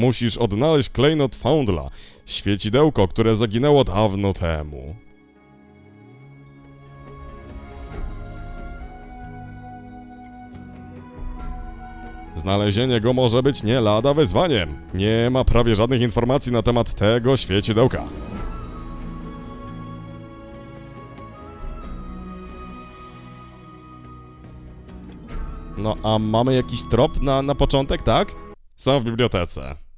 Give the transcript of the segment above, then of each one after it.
Musisz odnaleźć klejnot Foundla, świecidełko, które zaginęło dawno temu. Znalezienie go może być nie lada wyzwaniem. Nie ma prawie żadnych informacji na temat tego świecidełka. No, a mamy jakiś trop na, na początek, tak? Są w bibliotece.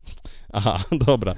Aha, dobra.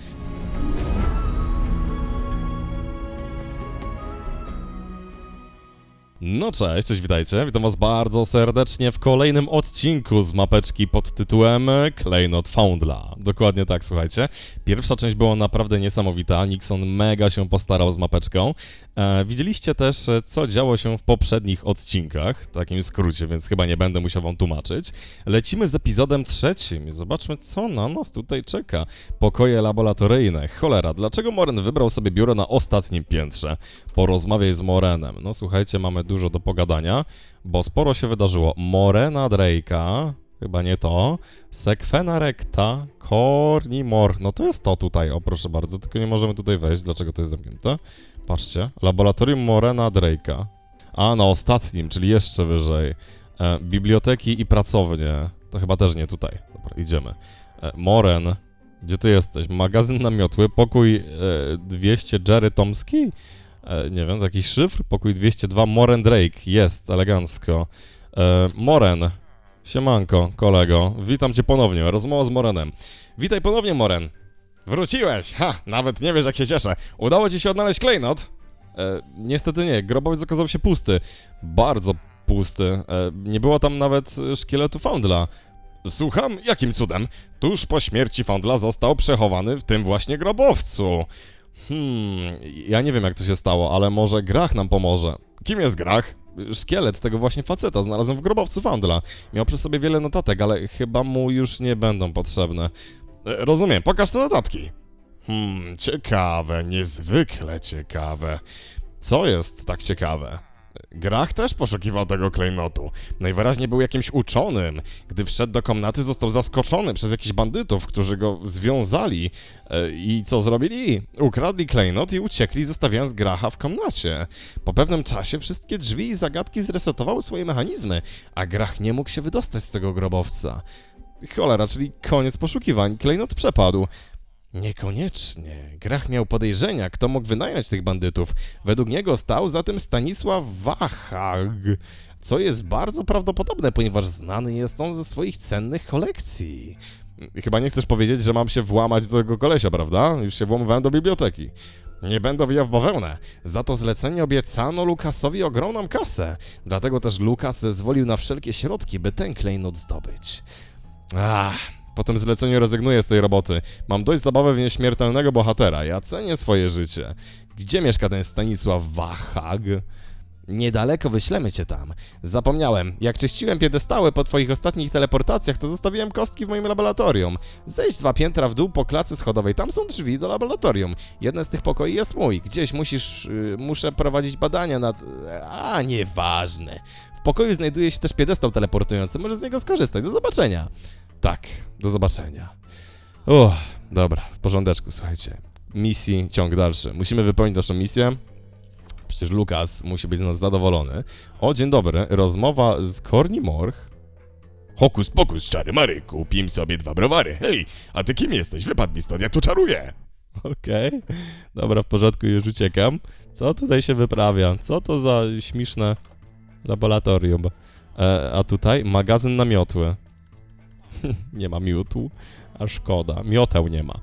No cześć, cześć, witajcie. Witam was bardzo serdecznie w kolejnym odcinku z mapeczki pod tytułem Klejnot Foundla. Dokładnie tak, słuchajcie. Pierwsza część była naprawdę niesamowita. Nixon mega się postarał z mapeczką. E, widzieliście też, e, co działo się w poprzednich odcinkach, w takim skrócie, więc chyba nie będę musiał wam tłumaczyć. Lecimy z epizodem trzecim. Zobaczmy, co na nas tutaj czeka. Pokoje laboratoryjne. Cholera, dlaczego Moren wybrał sobie biuro na ostatnim piętrze? Porozmawiaj z Morenem. No słuchajcie, mamy dużo do pogadania, bo sporo się wydarzyło. Morena Drake'a, chyba nie to, Sekwena Recta, Cornimor, no to jest to tutaj, o proszę bardzo, tylko nie możemy tutaj wejść, dlaczego to jest zamknięte? Patrzcie, Laboratorium Morena Drake'a. A, na ostatnim, czyli jeszcze wyżej. E, biblioteki i pracownie, to chyba też nie tutaj. Dobra, idziemy. E, Moren, gdzie ty jesteś? Magazyn na miotły, pokój e, 200 Jerry Tomski? E, nie wiem, jakiś szyfr? Pokój 202 Moren Drake. Jest, elegancko. E, Moren. Siemanko, kolego. Witam cię ponownie. Rozmowa z Morenem. Witaj ponownie, Moren. Wróciłeś! Ha! Nawet nie wiesz, jak się cieszę. Udało ci się odnaleźć klejnot? E, niestety nie. Grobowiec okazał się pusty. Bardzo pusty. E, nie było tam nawet szkieletu Foundla. Słucham? Jakim cudem? Tuż po śmierci Foundla został przechowany w tym właśnie grobowcu. Hmm, ja nie wiem jak to się stało, ale może Grach nam pomoże. Kim jest Grach? Szkielet tego właśnie faceta znalazłem w grobowcu Fandla. Miał przy sobie wiele notatek, ale chyba mu już nie będą potrzebne. E, Rozumiem, pokaż te notatki. Hmm, ciekawe, niezwykle ciekawe. Co jest tak ciekawe? Grach też poszukiwał tego klejnotu. Najwyraźniej był jakimś uczonym. Gdy wszedł do komnaty, został zaskoczony przez jakichś bandytów, którzy go związali. E, I co zrobili? Ukradli klejnot i uciekli, zostawiając Gracha w komnacie. Po pewnym czasie wszystkie drzwi i zagadki zresetowały swoje mechanizmy, a Grach nie mógł się wydostać z tego grobowca. Cholera, czyli koniec poszukiwań. Klejnot przepadł. Niekoniecznie. Grach miał podejrzenia, kto mógł wynająć tych bandytów. Według niego stał za tym Stanisław Wachag, co jest bardzo prawdopodobne, ponieważ znany jest on ze swoich cennych kolekcji. Chyba nie chcesz powiedzieć, że mam się włamać do tego kolesia, prawda? Już się włamywałem do biblioteki. Nie będę wijał w bawełnę. Za to zlecenie obiecano Lukasowi ogromną kasę. Dlatego też Lukas zezwolił na wszelkie środki, by ten klejnot zdobyć. Po tym zleceniu rezygnuję z tej roboty. Mam dość zabawy w nieśmiertelnego bohatera. Ja cenię swoje życie. Gdzie mieszka ten Stanisław Wachag? Niedaleko wyślemy cię tam. Zapomniałem, jak czyściłem piedestały po twoich ostatnich teleportacjach, to zostawiłem kostki w moim laboratorium. Zejdź dwa piętra w dół po klacy schodowej, tam są drzwi do laboratorium. Jeden z tych pokoi jest mój. Gdzieś musisz... Yy, muszę prowadzić badania nad... A, nieważne. W pokoju znajduje się też piedestał teleportujący, możesz z niego skorzystać. Do zobaczenia. Tak, do zobaczenia. Uff, dobra, w porządeczku, słuchajcie. Misji, ciąg dalszy. Musimy wypełnić naszą misję. Przecież Lukas musi być z nas zadowolony. O, dzień dobry. Rozmowa z Corny. Hokus pokus, czary mary, kupim sobie dwa browary. Hej, a ty kim jesteś? Wypadł mi stąd, ja tu czaruję. Okej, dobra, w porządku, już uciekam. Co tutaj się wyprawia? Co to za śmieszne laboratorium? E, a tutaj magazyn na miotły. nie ma miótł, a szkoda. Mioteł nie ma.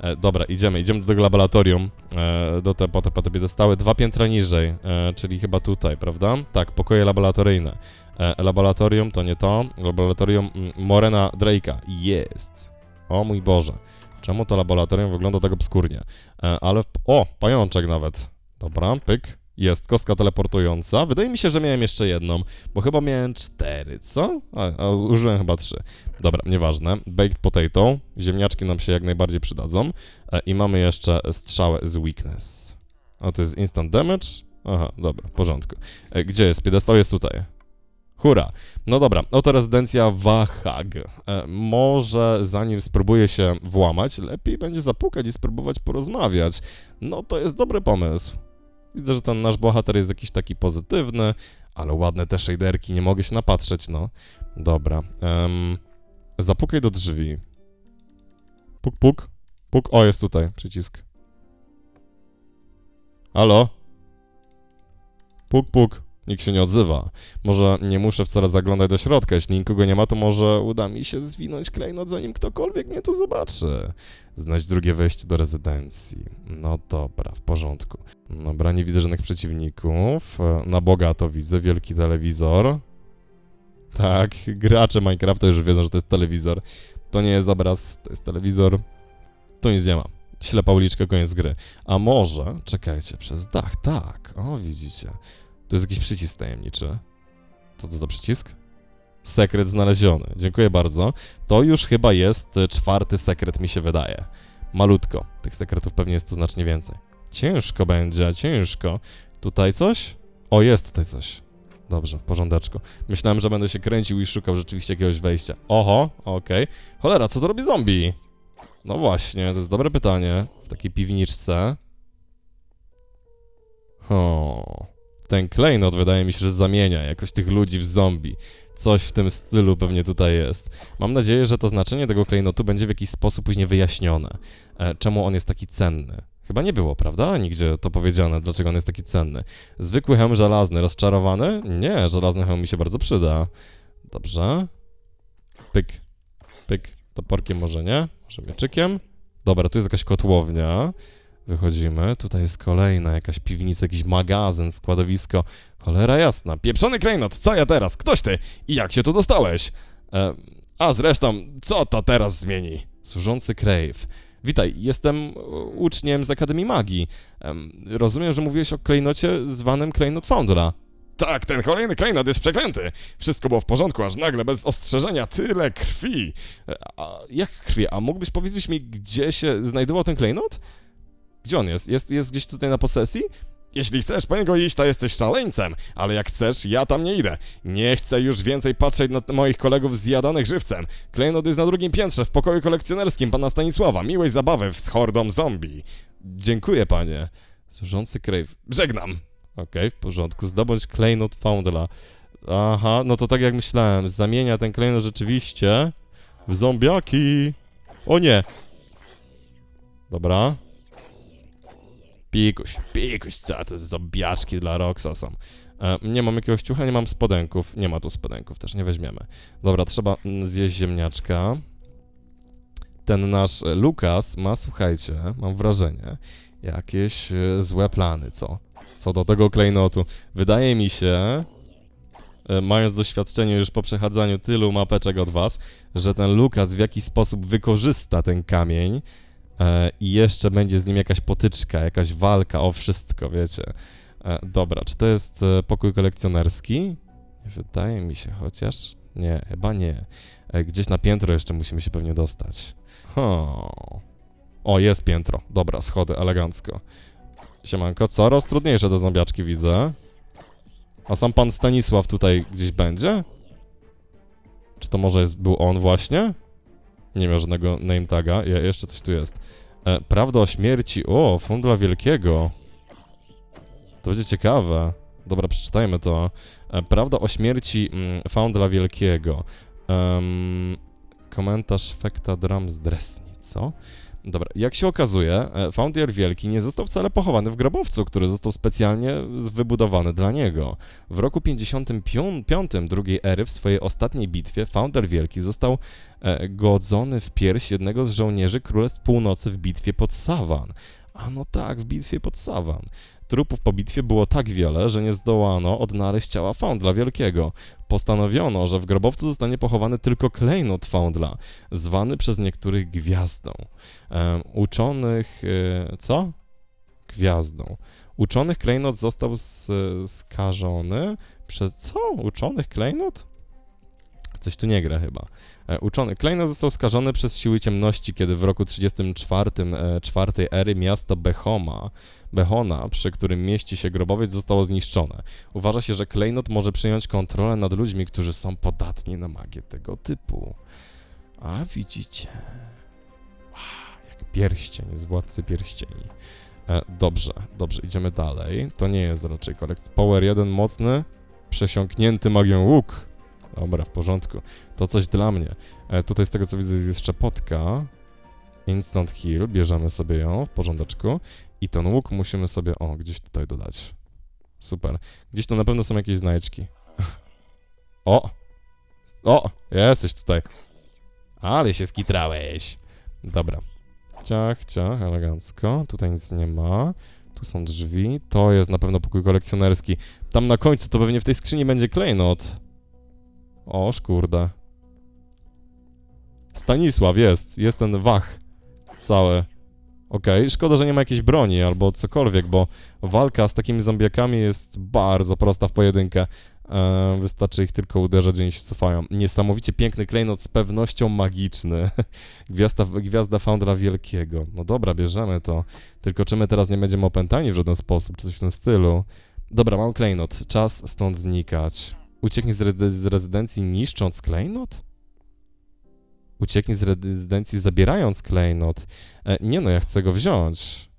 E, dobra, idziemy, idziemy do tego laboratorium, e, do te, po te, po te piedestały, dwa piętra niżej, e, czyli chyba tutaj, prawda? Tak, pokoje laboratoryjne. E, laboratorium to nie to, laboratorium mm, Morena Drake'a. Jest. O mój Boże. Czemu to laboratorium wygląda tak obskurnie? E, ale, w, o, pajączek nawet. Dobra, pyk. Jest, kostka teleportująca. Wydaje mi się, że miałem jeszcze jedną, bo chyba miałem cztery, co? A, a użyłem chyba trzy. Dobra, nieważne. Baked potato. Ziemniaczki nam się jak najbardziej przydadzą. E, I mamy jeszcze strzałę z weakness. A to jest instant damage? Aha, dobra, w porządku. E, gdzie jest? Piedestał jest tutaj. Hura. No dobra, oto rezydencja Wahag. E, może zanim spróbuję się włamać, lepiej będzie zapukać i spróbować porozmawiać. No to jest dobry pomysł. Widzę, że ten nasz bohater jest jakiś taki pozytywny, ale ładne te shaderki, nie mogę się napatrzeć, no. Dobra. em, zapukaj do drzwi. Puk, puk. Puk. O, jest tutaj przycisk. Halo? Puk, puk. Nikt się nie odzywa. Może nie muszę wcale zaglądać do środka. Jeśli nikogo nie ma, to może uda mi się zwinąć klejnot, zanim ktokolwiek mnie tu zobaczy. Znać drugie wejście do rezydencji. No dobra, w porządku. Dobra, nie widzę żadnych przeciwników. Na bogato widzę wielki telewizor. Tak, gracze Minecrafta już wiedzą, że to jest telewizor. To nie jest obraz, to jest telewizor. Tu nic nie ma. Ślepa uliczka, koniec gry. A może, czekajcie, przez dach, tak, o widzicie. Tu jest jakiś przycisk tajemniczy. Co to za przycisk? Sekret znaleziony. Dziękuję bardzo. To już chyba jest e, czwarty sekret, mi się wydaje. Malutko. Tych sekretów pewnie jest tu znacznie więcej. Ciężko będzie, ciężko. Tutaj coś? O, jest tutaj coś. Dobrze, w porządeczku. Myślałem, że będę się kręcił i szukał rzeczywiście jakiegoś wejścia. Oho, okej. Cholera, co to robi zombie? No właśnie, to jest dobre pytanie. W takiej piwniczce. O, ten klejnot wydaje mi się, że zamienia jakoś tych ludzi w zombie. Coś w tym stylu pewnie tutaj jest. Mam nadzieję, że to znaczenie tego klejnotu będzie w jakiś sposób później wyjaśnione. E, czemu on jest taki cenny? Chyba nie było, prawda? Nigdzie to powiedziane, dlaczego on jest taki cenny. Zwykły hełm żelazny, rozczarowany? Nie, żelazny hełm mi się bardzo przyda. Dobrze. Pyk, pyk. Toporkiem może nie? Może mieczykiem? Dobra, tu jest jakaś kotłownia. Wychodzimy. Tutaj jest kolejna jakaś piwnica, jakiś magazyn, składowisko. Cholera jasna. Pieprzony klejnot, co ja teraz? Ktoś ty? I jak się tu dostałeś? E, a zresztą, co to teraz zmieni? Służący Crave. Witaj, jestem e, uczniem z Akademii Magii. Em, rozumiem, że mówiłeś o klejnocie zwanym Klejnot Foundera. Tak, ten kolejny klejnot jest przeklęty. Wszystko było w porządku, aż nagle, bez ostrzeżenia, tyle krwi. E, A jak krwi? A mógłbyś powiedzieć mi, gdzie się znajdował ten klejnot? Gdzie on jest? Jest, jest gdzieś tutaj na posesji? Jeśli chcesz po niego iść, to jesteś szaleńcem, ale jak chcesz, ja tam nie idę. Nie chcę już więcej patrzeć na moich kolegów zjadanych żywcem. Klejnot jest na drugim piętrze, w pokoju kolekcjonerskim pana Stanisława. Miłej zabawy z hordą zombie. Dziękuję, panie. Służący Crave. Żegnam. Okej, w porządku. Zdobądź klejnot Foundla. Aha, no to tak jak myślałem. Zamienia ten klejnot rzeczywiście w zombiaki. O nie! Dobra. Pikuś, pikuś, co to jest zombiaczki dla Roxa są. E, nie mam jakiegoś ciucha, nie mam spodenków. Nie ma tu spodenków, też nie weźmiemy. Dobra, trzeba zjeść ziemniaczka. Ten nasz Lukas ma, słuchajcie, mam wrażenie, jakieś e, złe plany, co? Co do tego klejnotu. Wydaje mi się, e, mając doświadczenie już po przechadzaniu tylu mapeczek od was, że ten Lukas w jakiś sposób wykorzysta ten kamień i jeszcze będzie z nim jakaś potyczka, jakaś walka o wszystko, wiecie. E, dobra, czy to jest e, pokój kolekcjonerski? Wydaje mi się chociaż. Nie, chyba nie. E, gdzieś na piętro jeszcze musimy się pewnie dostać. O, jest piętro. Dobra, schody, elegancko. Siemanko, coraz trudniejsze te zombiaczki widzę. A sam pan Stanisław tutaj gdzieś będzie? Czy to może jest, był on właśnie? Nie miał żadnego name taga. Je, jeszcze coś tu jest. E, prawda o śmierci. O, Fundla Wielkiego. To będzie ciekawe. Dobra, przeczytajmy to. E, prawda o śmierci mm, Foundla Wielkiego. Komentarz Fekta Drums Dresni, co? Dobra, jak się okazuje, e, Foundier Wielki nie został wcale pochowany w grobowcu, który został specjalnie wybudowany dla niego. W roku 55 drugiej ery w swojej ostatniej bitwie Founder Wielki został e, godzony w pierś jednego z żołnierzy Królestw Północy w bitwie pod Savan. A no tak, w bitwie pod Savan. Trupów po bitwie było tak wiele, że nie zdołano odnaleźć ciała Foundla Wielkiego. Postanowiono, że w grobowcu zostanie pochowany tylko klejnot Foundla, zwany przez niektórych Gwiazdą. Em, uczonych... e, co? Gwiazdą. Uczonych klejnot został skażony przez... co? Uczonych klejnot? Coś tu nie gra chyba. E, uczony. Został skażony przez siły ciemności, kiedy w roku 34 e, ery miasto Behoma, Behona, przy którym mieści się grobowiec, zostało zniszczone. Uważa się, że Klejnot może przejąć kontrolę nad ludźmi, którzy są podatni na magię tego typu. A widzicie. Wow, jak pierścień z Władcy Pierścieni. E, dobrze, dobrze, idziemy dalej. To nie jest raczej kolekcja. Power 1 mocny, przesiąknięty magią łuk. Dobra, w porządku. To coś dla mnie. E, tutaj z tego co widzę jest jeszcze potka. Instant heal, bierzemy sobie ją w porządeczku. I ten łuk musimy sobie, o, gdzieś tutaj dodać. Super. Gdzieś tu na pewno są jakieś znajdźki. O! O! Jesteś tutaj. Ale się skitrałeś. Dobra. Ciach, ciach, elegancko. Tutaj nic nie ma. Tu są drzwi. To jest na pewno pokój kolekcjonerski. Tam na końcu to pewnie w tej skrzyni będzie klejnot. O, szkurde. Stanisław jest. Jest ten wach. Cały. Okej, szkoda, że nie ma jakiejś broni albo cokolwiek, bo walka z takimi zombiakami jest bardzo prosta w pojedynkę. E, wystarczy ich tylko uderzać, oni się cofają. Niesamowicie piękny klejnot z pewnością magiczny. Gwiazda, gwiazda Foundra Wielkiego. No dobra, bierzemy to. Tylko czy my teraz nie będziemy opętani w żaden sposób, czy coś w tym stylu? Dobra, mam klejnot. Czas stąd znikać. Ucieknie z, redy- z rezydencji niszcząc klejnot? Ucieknie z rezydencji zabierając klejnot. E, nie no, ja chcę go wziąć.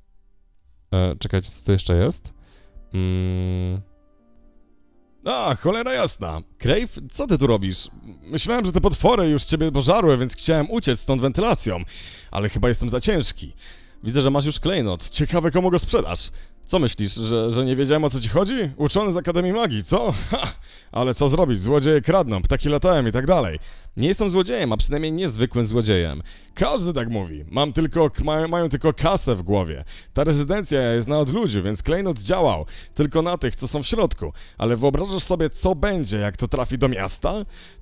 E, czekajcie, co tu jeszcze jest? Mm, A, cholera jasna. Crave, co ty tu robisz? Myślałem, że te potwory już ciebie pożarły, więc chciałem uciec stąd wentylacją, ale chyba jestem za ciężki. Widzę, że masz już klejnot. Ciekawe, komu go sprzedasz. Co myślisz, że, że nie wiedziałem o co ci chodzi? Uczony z Akademii Magii, co? Ha! Ale co zrobić? Złodzieje kradną, ptaki latają i tak dalej. nie jestem złodziejem, a przynajmniej niezwykłym złodziejem. Każdy tak mówi. Mam tylko, mają, tylko kasę w głowie. Ta rezydencja jest na odludziu, więc klejnot działał. Tylko na tych, co są w środku. Ale wyobrażasz sobie, co będzie, jak to trafi do miasta?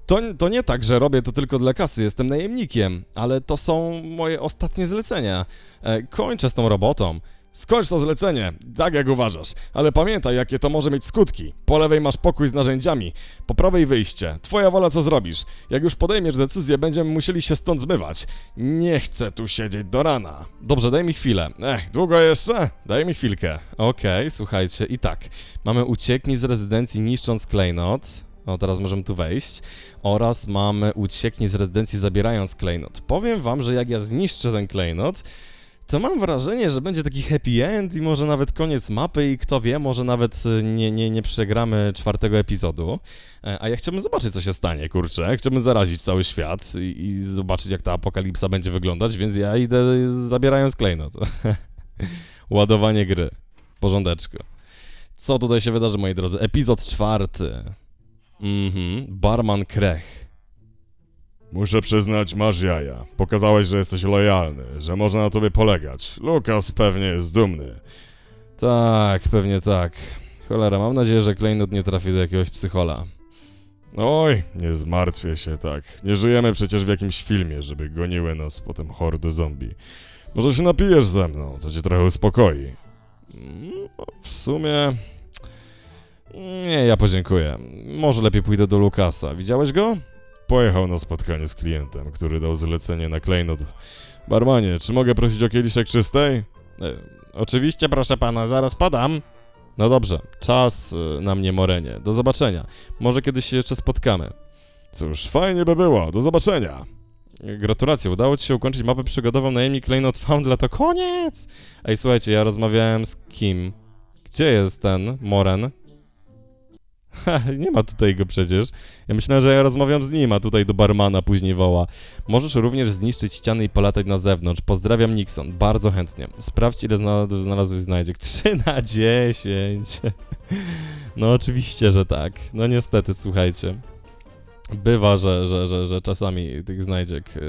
To, to nie tak, że robię to tylko dla kasy, jestem najemnikiem, ale to są moje ostatnie zlecenia. E, kończę z tą robotą. Skończ to zlecenie, tak jak uważasz, ale pamiętaj, jakie to może mieć skutki. Po lewej masz pokój z narzędziami, po prawej wyjście. Twoja wola, co zrobisz. Jak już podejmiesz decyzję, będziemy musieli się stąd zmywać. Nie chcę tu siedzieć do rana. Dobrze, daj mi chwilę. Ech, długo jeszcze? Daj mi chwilkę. Okej, słuchajcie, i tak. Mamy ucieknij z rezydencji niszcząc klejnot. O, teraz możemy tu wejść. Oraz mamy ucieknij z rezydencji zabierając klejnot. Powiem wam, że jak ja zniszczę ten klejnot, to mam wrażenie, że będzie taki happy end i może nawet koniec mapy i kto wie, może nawet y, nie, nie, nie przegramy czwartego epizodu. E, A ja chciałbym zobaczyć, co się stanie, kurczę. Chciałbym zarazić cały świat i, i zobaczyć, jak ta apokalipsa będzie wyglądać, więc ja idę zabierając klejnot. Ładowanie gry. Porządeczko. Co tutaj się wydarzy, moi drodzy? Epizod czwarty. Mhm, Barman Krech. Muszę przyznać, masz jaja. Pokazałeś, że jesteś lojalny, że można na tobie polegać. Lukas pewnie jest dumny. Tak, pewnie tak. Cholera, mam nadzieję, że klejnot nie trafi do jakiegoś psychola. Oj, nie zmartwię się tak. Nie żyjemy przecież w jakimś filmie, żeby goniły nas potem hordy zombie. Może się napijesz ze mną, to cię trochę uspokoi. Mm, no, W sumie... Nie, ja podziękuję. Może lepiej pójdę do Lukasa. Widziałeś go? Pojechał na spotkanie z klientem, który dał zlecenie na klejnot. Barmanie, czy mogę prosić o kieliszek czystej? E, oczywiście, proszę pana, zaraz podam. No dobrze, czas e, na mnie, Morenie. Do zobaczenia. Może kiedyś się jeszcze spotkamy. Cóż, fajnie by było. Do zobaczenia. Gratulacje, udało ci się ukończyć mapę przygodową najemnik Klejnot Foundla, to koniec! Ej, słuchajcie, ja rozmawiałem z kim? Gdzie jest ten Moren? Nie ma tutaj go przecież. Ja myślałem, że ja rozmawiam z nim, a tutaj do barmana później woła. Możesz również zniszczyć ściany i polatać na zewnątrz. Pozdrawiam Nixon, bardzo chętnie. Sprawdź ile zna- znalazłeś znajdziek. 3 na 10. No oczywiście, że tak. No niestety, słuchajcie. Bywa, że, że, że, że czasami tych znajdziek y,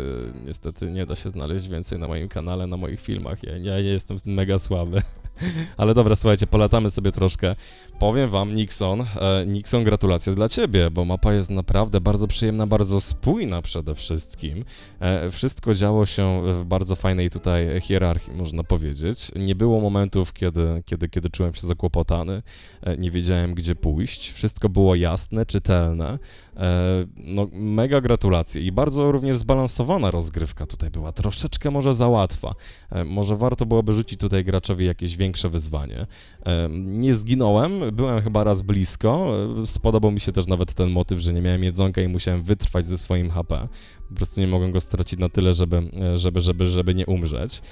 niestety nie da się znaleźć więcej na moim kanale, na moich filmach. Ja, ja nie jestem w tym mega słaby. Ale dobra, słuchajcie, polatamy sobie troszkę. Powiem wam, Nixon, e, Nixon, gratulacje dla ciebie, bo mapa jest naprawdę bardzo przyjemna, bardzo spójna przede wszystkim. E, wszystko działo się w bardzo fajnej tutaj hierarchii, można powiedzieć. Nie było momentów, kiedy, kiedy, kiedy czułem się zakłopotany, e, nie wiedziałem, gdzie pójść. Wszystko było jasne, czytelne. E, no, mega gratulacje i bardzo również zbalansowana rozgrywka tutaj była, troszeczkę może za łatwa. E, może warto byłoby rzucić tutaj graczowi jakieś większe wyzwanie. E, nie zginąłem, byłem chyba raz blisko, spodobał mi się też nawet ten motyw, że nie miałem jedzonka i musiałem wytrwać ze swoim HP. Po prostu nie mogłem go stracić na tyle, żeby, żeby, żeby, żeby nie umrzeć.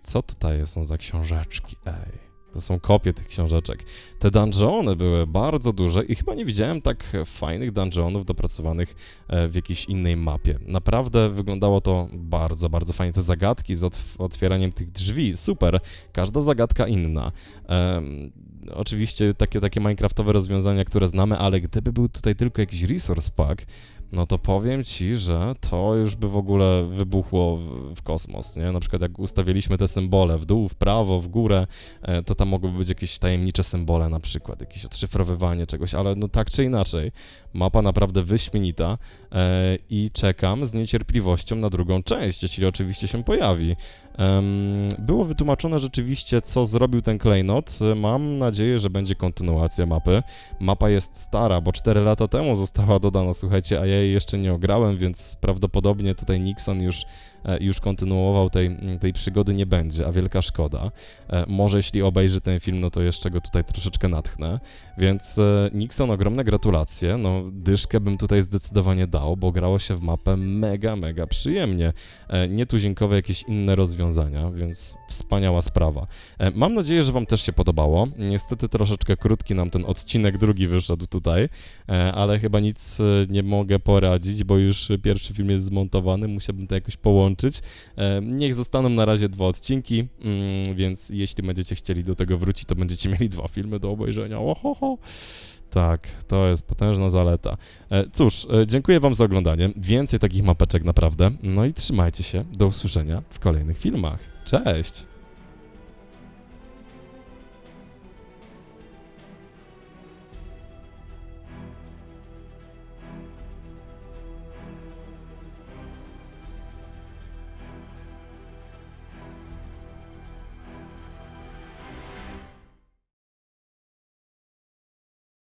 Co tutaj są za książeczki? Ej. To są kopie tych książeczek. Te dungeony były bardzo duże i chyba nie widziałem tak fajnych dungeonów dopracowanych e, w jakiejś innej mapie. Naprawdę wyglądało to bardzo, bardzo fajnie. Te zagadki z otw- otwieraniem tych drzwi, super. Każda zagadka inna. Em, oczywiście takie, takie minecraftowe rozwiązania, które znamy, ale gdyby był tutaj tylko jakiś resource pack, no to powiem ci, że to już by w ogóle wybuchło w, w kosmos, nie? Na przykład jak ustawiliśmy te symbole w dół, w prawo, w górę, e, to tam mogłyby być jakieś tajemnicze symbole na przykład, jakieś odszyfrowywanie czegoś, ale no tak czy inaczej, mapa naprawdę wyśmienita e, i czekam z niecierpliwością na drugą część, jeśli oczywiście się pojawi. Było wytłumaczone rzeczywiście, co zrobił ten klejnot. Mam nadzieję, że będzie kontynuacja mapy. Mapa jest stara, bo 4 lata temu została dodana, słuchajcie, a ja jej jeszcze nie ograłem, więc prawdopodobnie tutaj Nixon już, już kontynuował tej, tej przygody nie będzie, a wielka szkoda. E, Może jeśli obejrzy ten film, no to jeszcze go tutaj troszeczkę natchnę. Więc e, Nixon, ogromne gratulacje. No, dyszkę bym tutaj zdecydowanie dał, bo grało się w mapę mega, mega przyjemnie. E, Nietuzinkowe jakieś inne rozwiązania, więc wspaniała sprawa. E, Mam nadzieję, że Wam też się podobało. Niestety troszeczkę krótki nam ten odcinek drugi wyszedł tutaj, e, ale chyba nic e, nie mogę poradzić, bo już pierwszy film jest zmontowany, musiałbym to jakoś połączyć. E, Niech zostaną na razie dwa odcinki, mm, więc jeśli będziecie chcieli do tego wrócić, to będziecie mieli dwa filmy do obejrzenia. Ohoho. Tak, to jest potężna zaleta. E, Cóż, e, dziękuję Wam za oglądanie. Więcej takich mapeczek naprawdę. No i trzymajcie się. Do usłyszenia w kolejnych filmach. Cześć!